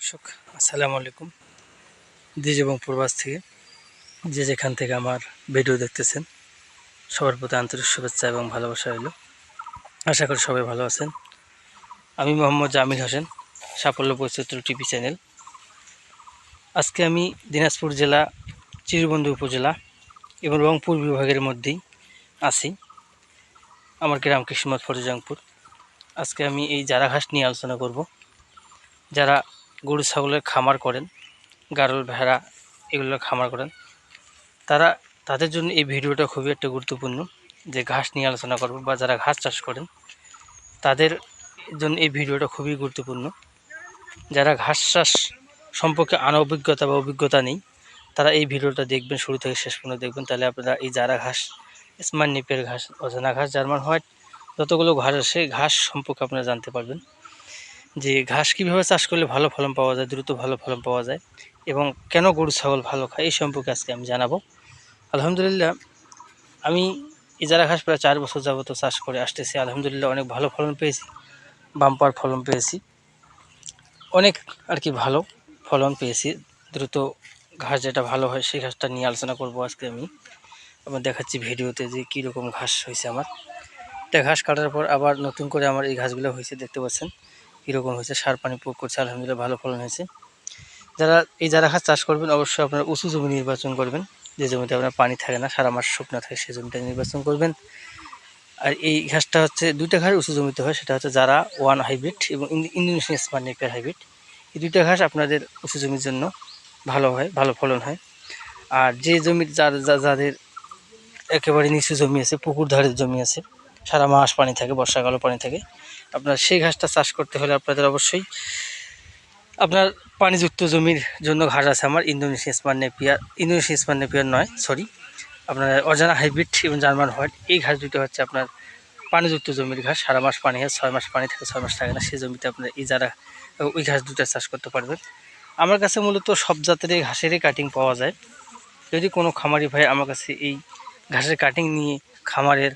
দর্শক, আসসালামু আলাইকুম। দেশ এবং প্রবাস থেকে যে যেখান থেকে আমার ভিডিও দেখতেছেন, সবার প্রতি আন্তরিক শুভেচ্ছা এবং ভালোবাসা হইল আশা করি সবাই ভালো আছেন। আমি মোহাম্মদ জামির হোসেন, সাফল্য বৈচিত্র টিভি চ্যানেল। আজকে আমি দিনাজপুর জেলা চিরবন্ধু উপজেলা এবং রংপুর বিভাগের মধ্যেই আছি। আমার গ্রাম কৃষ্ণমত ফরিজংপুর আজকে আমি এই জারা ঘাস নিয়ে আলোচনা করব। যারা গরু, ছাগলের খামার করেন, গারল, ভেড়া এগুলো খামার করেন। তারা, তাদের জন্য এই ভিডিওটা খুবই একটা গুরুত্বপূর্ণ যে ঘাস নিয়ে আলোচনা করব বা যারা ঘাস চাষ করেন, তাদের জন্য এই ভিডিওটা খুবই গুরুত্বপূর্ণ। যারা ঘাস চাষ সম্পর্কে অনভিজ্ঞতা বা অভিজ্ঞতা নেই, তারা এই ভিডিওটা দেখবেন, শুরু থেকে শেষ পর্যন্ত দেখবেন। তাহলে আপনারা এই যারা ঘাস, স্মার্ট নিপের ঘাস, অজানা ঘাস জার্মান হোয়াইট যতগুলো ঘাস আছে, ঘাস সম্পর্কে আপনারা জানতে পারবেন। যে ঘাস কীভাবে চাষ করলে ভালো ফলন পাওয়া যায়, দ্রুত ভালো ফলন পাওয়া যায় এবং কেন গরু, ছাগল ভালো খায়, এই সম্পর্কে আজকে আমি জানাব। আলহামদুলিল্লাহ, আমি ইজারা ঘাস প্রায় চার বছর যাবত চাষ করে আসতেছি, আলহামদুলিল্লাহ অনেক ভালো ফলন পেয়েছি, বাম্পার ফলন পেয়েছি, অনেক আর কি ভালো ফলন পেয়েছি, দ্রুত ঘাস যেটা ভালো হয় সেই ঘাসটা নিয়ে আলোচনা করব আজকে আমি। আমার দেখাচ্ছি ভিডিওতে যে কীরকম ঘাস হয়েছে আমার। একটা ঘাস কাটার পর আবার নতুন করে আমার এই ঘাসগুলো হয়েছে, দেখতে পাচ্ছেন। কীরকম হয়েছে, সার, পানি প্রয়োগ করছে আলহামদুলিল্লাহ ভালো ফলন হয়েছে। যারা, এই যারা ঘাস চাষ করবেন, অবশ্যই আপনারা উঁচু জমি নির্বাচন করবেন। যে জমিতে আপনার পানি থাকে না, সারা মাস শুকনো থাকে, সেই জমিটা নির্বাচন করবেন। আর এই ঘাসটা হচ্ছে, দুইটা ঘাস উঁচু জমিতে হয়, সেটা হচ্ছে যারা ওয়ান হাইব্রিড এবং ইন্দোনেশিয়ান স্মার্ট নেপিয়ার হাইব্রিড। এই দুইটা ঘাস আপনাদের উঁচু জমির জন্য ভালো হয়, ভালো ফলন হয়। আর যে জমির, যার যাদের একেবারে নিচু জমি আছে, পুকুর ধারের জমি আছে, সারা মাস পানি থাকে, বর্ষাকালও পানি থাকে আপনার সেই ঘাসটা চাষ করতে হলে আপনাদের অবশ্যই আপনার পানিযুক্ত জমির জন্য ঘাস আছে আমার Indonesia smart Napier Indonesia smart Napier নয় সরি আপনার অজানা হাইব্রিড এবং জার্মান হোয়াইট, এই ঘাস দুটো হচ্ছে আপনার পানিযুক্ত জমির ঘাস, সারা মাস পানি হয়, ছয় মাস পানি থাকে, ছয় মাস থাকে না, সেই জমিতে আপনার এই যারা ওই ঘাস দুটো চাষ করতে পারবেন। আমার কাছে মূলত সব জাতের এই ঘাসেরই কাটিং পাওয়া যায়। যদি কোনো খামারি ভাই আমার কাছে এই ঘাসের কাটিং নিয়ে খামারের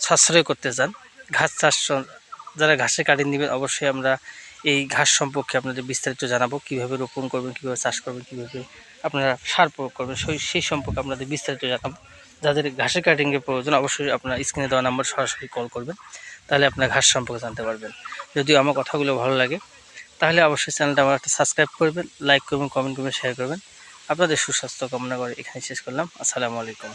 সাশ্রয় করতে চান, ঘাস চাষ যারা ঘাসে কাটিং নেবেন অবশ্যই আমরা এই ঘাস সম্পর্কে আপনাদের বিস্তারিত জানাব। কীভাবে রোপণ করবেন, কীভাবে চাষ করবেন, কীভাবে আপনারা সার প্রয়োগ করবেন, সেই সেই সম্পর্কে আপনাদের বিস্তারিত জানাব। যাদের ঘাসের কাটিংয়ের প্রয়োজন, অবশ্যই আপনার স্ক্রিনে দেওয়া নাম্বার সরাসরি কল করবেন, তাহলে আপনার ঘাস সম্পর্কে জানতে পারবেন। যদিও আমার কথাগুলো ভালো লাগে, তাহলে অবশ্যই চ্যানেলটা আমার একটা সাবস্ক্রাইব করবেন লাইক করবেন কমেন্ট করবেন শেয়ার করবেন। আপনাদের সুস্বাস্থ্য কামনা করে এখানে শেষ করলাম। আসসালামু আলাইকুম।